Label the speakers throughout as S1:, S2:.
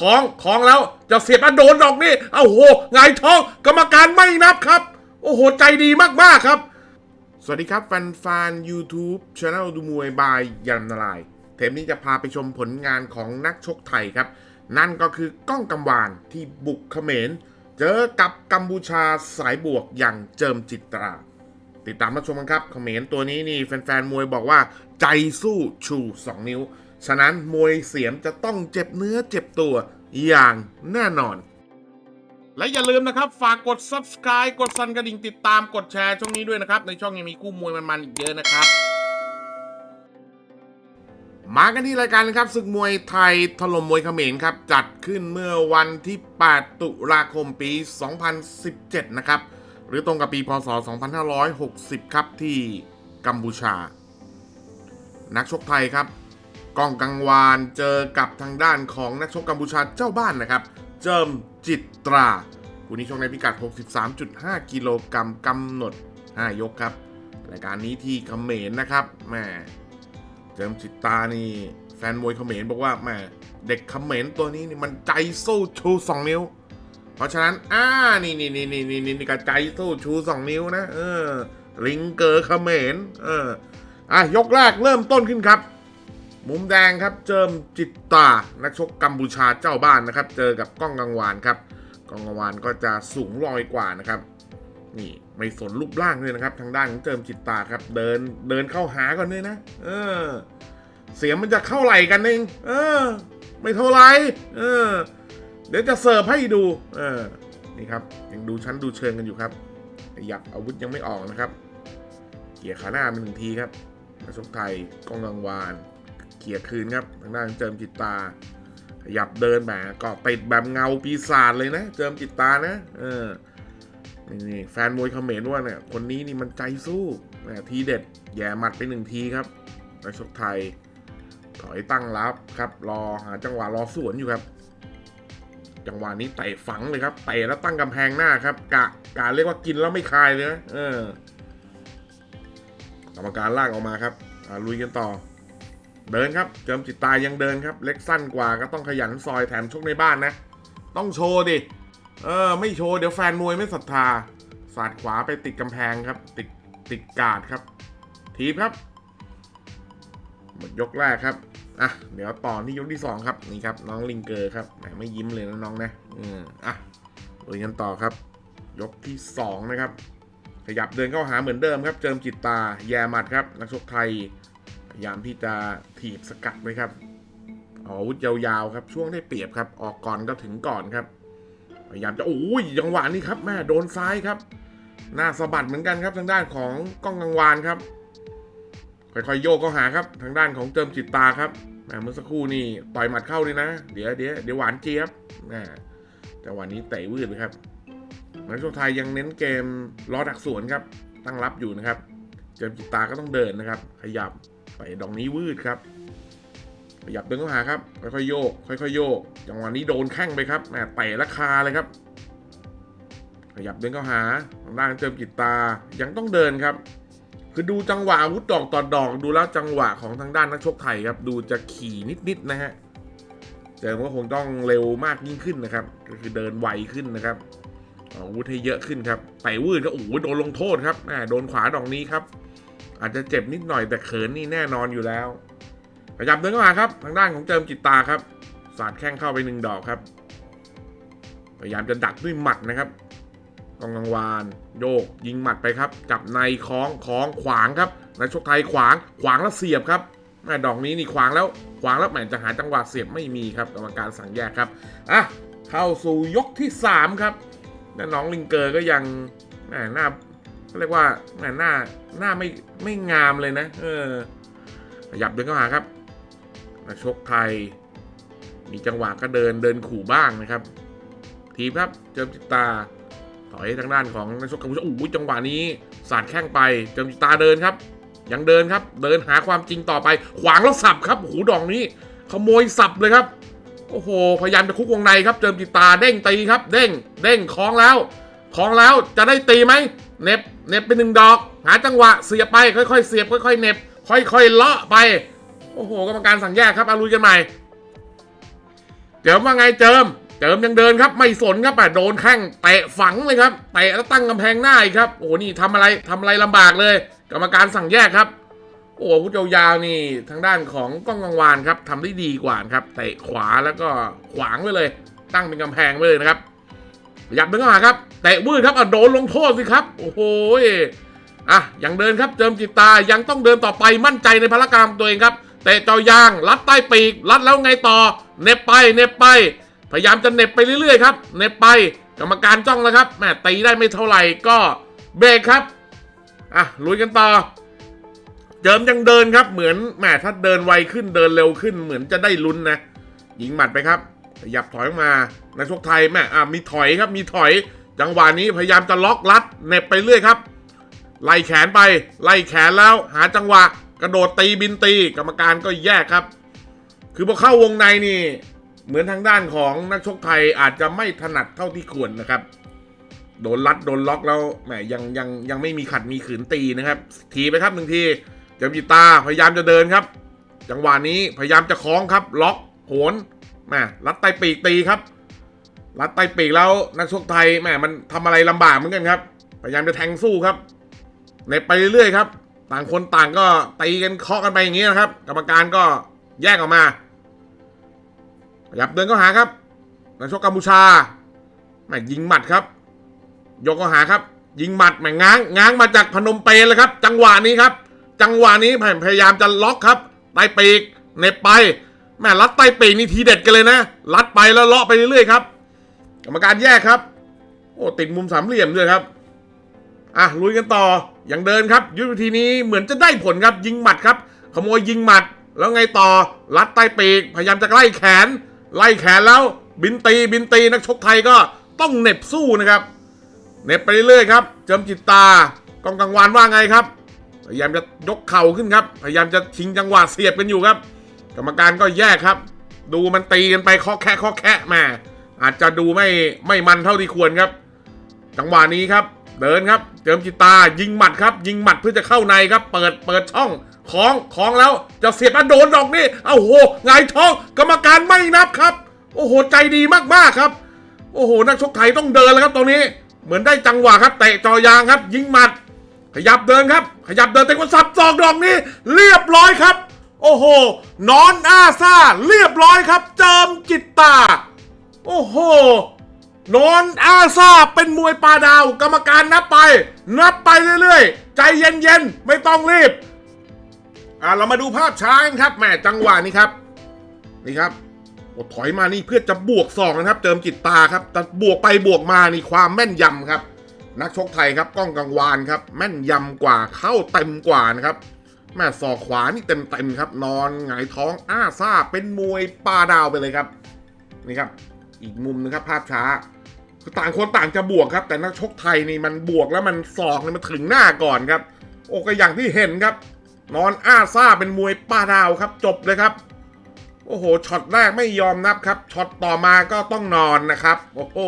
S1: ของของแล้วจะเสียบแล้วโดนดอกนี่เอาโหหงายท้องกรรมการไม่นับครับ โอ้โห ใจดีมากๆครับ สวัสดีครับแฟนๆ YouTube Channel ดูมวยบายยันนาราย เทปนี้จะพาไปชมผลงานของนักชกไทยครับ นั่นก็คือก้องกำวานที่บุกเขมร เจอกับกัมพูชาสายบวกอย่างเจิมจิตรา ติดตามรับชมกันครับเขมรตัวนี้นี่แฟนๆมวยบอกว่าใจสู้ชู 2 นิ้ว ฉะนั้นมวยเสียมจะต้องเจ็บเนื้อเจ็บตัวอย่างแน่นอน และอย่าลืมนะครับ ฝากกด subscribe กดสั่นกระดิ่งติดตามกดแชร์ช่องนี้ด้วยนะครับ ในช่องยังมีคู่มวยมันๆอีกเยอะนะครับมากันที่รายการนะครับศึกมวยไทยถล่มมวยเขมรครับ จัดขึ้นเมื่อวันที่ 8 ตุลาคมปี 2017 นะครับ หรือตรงกับปีพศ 2560 ครับที่กัมพูชา นักชกไทยครับ ก้องกังวานเจอกับทางด้านของนักชกกัมพูชาเจ้าบ้านนะครับ เจิมจิตราผู้นี้ชกในพิกัด 63.5 กิโลกรัมกำหนด 5 ยกครับรายการนี้ที่เขมรนะครับแม่เจิมจิตรานี่แฟนมวยเขมรบอกว่าแม่เด็กเขมรตัวนี้นี่มันใจสู้ชูสองนิ้ว เพราะฉะนั้นอ่านี่นี่นี่นี่นี่นี่กระใจสู้ชูสองนิ้วนะเออลิงเกอร์เขมรเอออะยกแรกเริ่มต้นขึ้นครับ มุมแดงครับเจิมจิตตา นักชกกัมพูชาเจ้าบ้านนะครับ เจอกับก้องกังวานครับก้องกังวานก็จะสูงลอยกว่านะครับ นี่ไม่สนรูปร่างเลยนะครับ ทางด้านของเจิมจิตตาครับ เดินเดินเข้าหาก่อนเลยนะ เออ เสียงมันจะเข้าไหลกันเอง เออ ไม่เท่าไรเออ เดี๋ยวจะเสิร์ฟให้ดู เออ นี่ครับยังดูชั้นดูเชิงกันอยู่ครับขยับอาวุธยังไม่ออกนะครับ เกี่ยขาหน้าเป็นหนึ่งทีครับนักชกไทยกองกังวาน กี่ยคืนครับทางด้านเจิมจิตตา ขยับเดินแบบเกาะติดแบบเงาปีศาจเลยนะ เจิมจิตตานะเออนี่แฟนมวยเขมรว่าเนี่ยคนนี้นี่มันใจสู้ทีเด็ดแย่หมัดไปหนึ่งทีครับนักชกไทย ถอยตั้งรับครับ รอหาจังหวะรอสวนอยู่ครับ จังหวะนี้เตะฝังเลยครับเตะแล้วตั้งกำแพงหน้าครับ กะกะเรียกว่ากินแล้วไม่คายเลยนะเออกรรมการลากออกมาครับลุยกันต่อ เดินครับเจิมจิตตายังเดินครับ เล็กสั้นกว่าก็ต้องขยันซอยแถมชกในบ้านนะ ต้องโชว์ดิ เออ ไม่โชว์เดี๋ยวแฟนมวยไม่ศรัทธาสาดขวาไปติดกำแพงครับ ติดติดกาดครับ ทีบครับหมดยกแรกครับอะเดี๋ยวต่อที่ยกที่สองครับนี่ครับ น้องลิงเกอร์ครับไม่ยิ้มเลยนะน้องนะอืมอะลุยกันต่อครับ ยกที่สองนะครับขยับเดินเข้าหาเหมือนเดิมครับ เจิมจิตตาแยมัดครับ นักชกไทย พยายามที่จะถีบสกัดไว้ครับอาวุธยาวๆครับ ช่วงได้เปรียบครับ ออกก่อนก็ถึงก่อนครับ พยายามจะโอ้ยจังหวะนี้ครับแม่โดนซ้ายครับหน้าสะบัดเหมือนกันครับทางด้านของกล้องกังวานครับค่อยๆโยกเข้าหาครับทางด้านของเจิมจิตตาครับแหมเมื่อสักครู่นี่ต่อยหมัดเข้าเลยนะ เดี๋ยวเดี๋ยวเดี๋ยวหวานเจี๊ยบแหมจังหวะนี้เตะวืดเลยครับนักชกไทยยังเน้นเกมล้อดักสวนครับ ตั้งรับอยู่นะครับเจิมจิตตาก็ต้องเดินนะครับ ขยับ ไปดอกนี้วืดครับขยับเดินเข้าหาครับ ค่อยๆโยก ค่อยๆโยก จังหวะนี้โดนแข้งไปครับแหมเตะราคาเลยครับ ขยับเดินเข้าหาทางด้านเจิมจิตตา ยังต้องเดินครับ คือดูจังหวะอาวุธดอกต่อดอก ดูแล้วจังหวะของทางด้านนักชกไทยครับ ดูจะขี่นิดๆนะฮะเจอก็คงต้องเร็วมากยิ่งขึ้นนะครับ ก็คือเดินไวขึ้นนะครับอาวุธให้เยอะขึ้นครับไต่วืดก็โอ้โหโดนลงโทษครับแหมโดนขวาดอกนี้ครับ อาจจะเจ็บนิดหน่อยแต่เขินนี่แน่นอนอยู่แล้ว ขยับเดินเข้ามาครับ ทางด้านของเจิมจิตตาครับ สาดแข้งเข้าไปหนึ่งดอกครับ พยายามจะดักด้วยหมัดนะครับกองกังวาน โยกยิงหมัดไปครับ จับในคล้องคล้องขวางครับนักชกไทยขวางขวางแล้วเสียบครับแม่ดอกนี้นี่ขวางแล้วขวางแล้วแหมจะหาจังหวะเสียบไม่มีครับกรรมการสั่งแยกครับอะเข้าสู่ยกที่ 3 ครับน้องลิงเกอร์ก็ยังแหมหน้า เรียกว่าหน้าหน้าไม่ไม่งามเลยนะ เออขยับเดินเข้าหาครับนักชกไทย มีจังหวะก็เดินเดินขู่บ้างนะครับ ทีมครับเจิมจิตตาถอยทางด้านของนักชกกัมพูชาโอ้ยจังหวะนี้สาดแข้งไปเจิมจิตตาเดินครับ ยังเดินครับ เดินหาความจริงต่อไป ขวางแล้วสับครับโอ้โหดอกนี้ ขโมยสับเลยครับโอ้โห พยายามจะคุกวงในครับ เจิมจิตตาเด้งตีครับ เด้ง เด้งคล้องแล้ว คล้องแล้วจะได้ตีไหมเน็บเน็บเป็นหนึ่งดอก หาจังหวะเสียบไปค่อยๆ เสียบค่อยๆเน็บค่อยๆเลาะไป โอ้โหกรรมการสั่งแยกครับเอาลุยกันใหม่ เจิมว่าไงเจิม เจิมยังเดินครับ ไม่สนครับอะโดนแข้งเตะฝังเลยครับเตะแล้วตั้งกำแพงหน้าอีกครับ โอ้โหนี่ทำอะไรทำอะไรลำบากเลย กรรมการสั่งแยกครับโอ้โหพุทธยาวๆนี่ทางด้านของก้องกังวานครับทำได้ดีกว่าครับเตะขวาแล้วก็ขวางไว้เลย ตั้งเป็นกำแพงไว้เลยนะครับ ยับเดินเข้ามาครับเตะวืดครับอะโดนลงโทษสิครับ โอ้โหอะยังเดินครับเจิมจิตตายังต้องเดินต่อไปมั่นใจในพละกรรมตัวเองครับเตะเจอยางรัดใต้ปีกรัดแล้วไงต่อเน็บไปเน็บไป พยายามจะเน็บไปเรื่อยๆครับเน็บไปกรรมการจ้องแล้วครับแหม่ตีได้ไม่เท่าไหร่ก็เบรกครับอะลุยกันต่อเจิมยังเดินครับเหมือนแหมถ้าเดินไวขึ้นเดินเร็วขึ้นเหมือนจะได้ลุ้นนะยิงหมัดไปครับ ขยับถอยออกมานักชกไทยแม่อะมีถอยครับมีถอย จังหวะนี้พยายามจะล็อกรัดเน็บไปเรื่อยครับ ไล่แขนไป ไล่แขนแล้วหาจังหวะ กระโดดตีบินตีกรรมการก็แยกครับ คือพอเข้าวงในนี่ เหมือนทางด้านของนักชกไทยอาจจะไม่ถนัดเท่าที่ควรนะครับ โดนรัดโดนล็อกแล้วแหมยังยังยังไม่มีขัดมีขืนตีนะครับ ทีไปครับหนึ่งทีเจมจิตาพยายามจะเดินครับ จังหวะนี้พยายามจะคล้องครับ ล็อกโหน แหมรัดไตปีกตีครับ รัดไตปีกแล้วนักชกไทยแหมมันทำอะไรลำบากเหมือนกันครับ พยายามจะแทงสู้ครับในไปเรื่อยๆครับ ต่างคนต่างก็ตีกันเคาะกันไปอย่างนี้นะครับ กรรมการก็แยกออกมาขยับเดินเข้าหาครับนักชกกัมพูชาแหมยิงหมัดครับ ยกเข้าหาครับ ยิงหมัดแหมง้างง้างมาจากพนมเปญเลยครับ จังหวะนี้ครับ จังหวะนี้พยายามจะล็อกครับไตปีกเน็บไป แม่รัดไตปีกนี่ทีเด็ดกันเลยนะ รัดไปแล้วเลาะไปเรื่อยๆครับ กรรมการแยกครับ โอ้ติดมุมสามเหลี่ยมด้วยครับ อะลุยกันต่อยังเดินครับ ยุทธวิธีนี้เหมือนจะได้ผลครับ ยิงหมัดครับ ขโมยยิงหมัด แล้วไงต่อ รัดใต้ปีกพยายามจะไล่แขน ไล่แขนแล้ว บินตี บินตี นักชกไทยก็ต้องเหน็บสู้นะครับเหน็บไปเรื่อยๆครับ เจิมจิตตากองกังวานว่าไงครับ พยายามจะยกเข่าขึ้นครับ พยายามจะชิงจังหวะเสียบกันอยู่ครับ กรรมการก็แยกครับ ดูมันตีกันไปเคาะแคะเคาะแคะมา อาจจะดูไม่ไม่มันเท่าที่ควรครับ จังหวะนี้ครับ เดินครับเจิมจิตายิงหมัดครับ ยิงหมัดเพื่อจะเข้าในครับ เปิดเปิดช่องคล้องคล้องแล้วจะเสียบแล้วโดนดอกนี่เอ้าโหไงท้องกรรมการไม่นับครับ โอ้โหใจดีมากๆครับ โอ้โหนักชกไทยต้องเดินแล้วครับตรงนี้ เหมือนได้จังหวะครับเตะจอยางครับ ยิงหมัด ขยับเดินครับ ขยับเดินเตะกระสับจอกดอกนี้ เรียบร้อยครับ โอ้โห นอนอาซาเรียบร้อยครับ เจิมจิตตา โอ้โห นอนอาซาเป็นมวยปลาดาว กรรมการนับไป นับไปเรื่อยๆ ใจเย็นๆ ไม่ต้องรีบ อ่าเรามาดูภาพช้ากันครับแหม่จังหวะนี้ครับ นี่ครับโอ้ถอยมานี่เพื่อจะบวกสองนะครับ เติมจิตตาครับแต่บวกไปบวกมานี่ความแม่นยำครับ นักชกไทยครับ ก้องกังวานครับ แม่นยำกว่าเข้าเต็มกว่านะครับ แม่ศอกขวานี่เต็มๆครับ นอนหงายท้องอ้าซ่า เป็นมวยปลาดาวไปเลยครับ นี่ครับ อีกมุมนึงครับ ภาพช้า คือต่างคนต่างจะบวกครับ แต่นักชกไทยนี่มันบวกแล้วมันศอกเนี่ยมันถึงหน้าก่อนครับ โอ้ก็อย่างที่เห็นครับ นอนอ้าซ่าเป็นมวยป้าดาวครับ จบเลยครับ โอ้โหช็อตแรกไม่ยอมนับครับช็อตต่อมาก็ต้องนอนนะครับ โอ้โห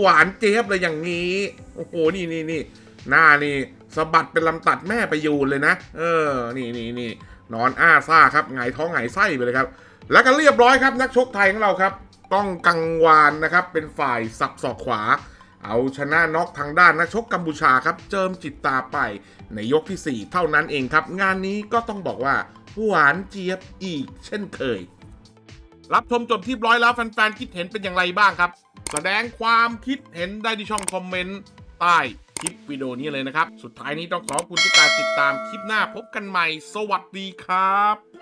S1: หวานเจี๊ยบเลยอย่างนี้ โอ้โหนี่นี่นี่หน้านี่ สะบัดเป็นลำตัดแม่ไปยูนเลยนะ เออ นี่นี่นี่นอนอ้าซ่าครับหงายท้องหงายไส้ไปเลยครับ แล้วก็เรียบร้อยครับ นักชกไทยของเราครับ ต้องกังวานนะครับ เป็นฝ่ายสับศอกขวา เอาชนะน็อกทางด้านนักชกกัมพูชาครับ เจิมจิตตาไปในยกที่ 4 เท่านั้นเองครับ งานนี้ก็ต้องบอกว่าหวานเจี๊ยบอีกเช่นเคย รับชมจบที่ร้อยแล้วแฟนๆคิดเห็นเป็นอย่างไรบ้างครับ แสดงความคิดเห็นได้ที่ช่องคอมเมนต์ใต้ ลิปวิดีโอนี้เลยนะครับ สุดท้ายนี้ต้องขอบคุณทุกการติดตามคลิปหน้าพบกันใหม่ สวัสดีครับ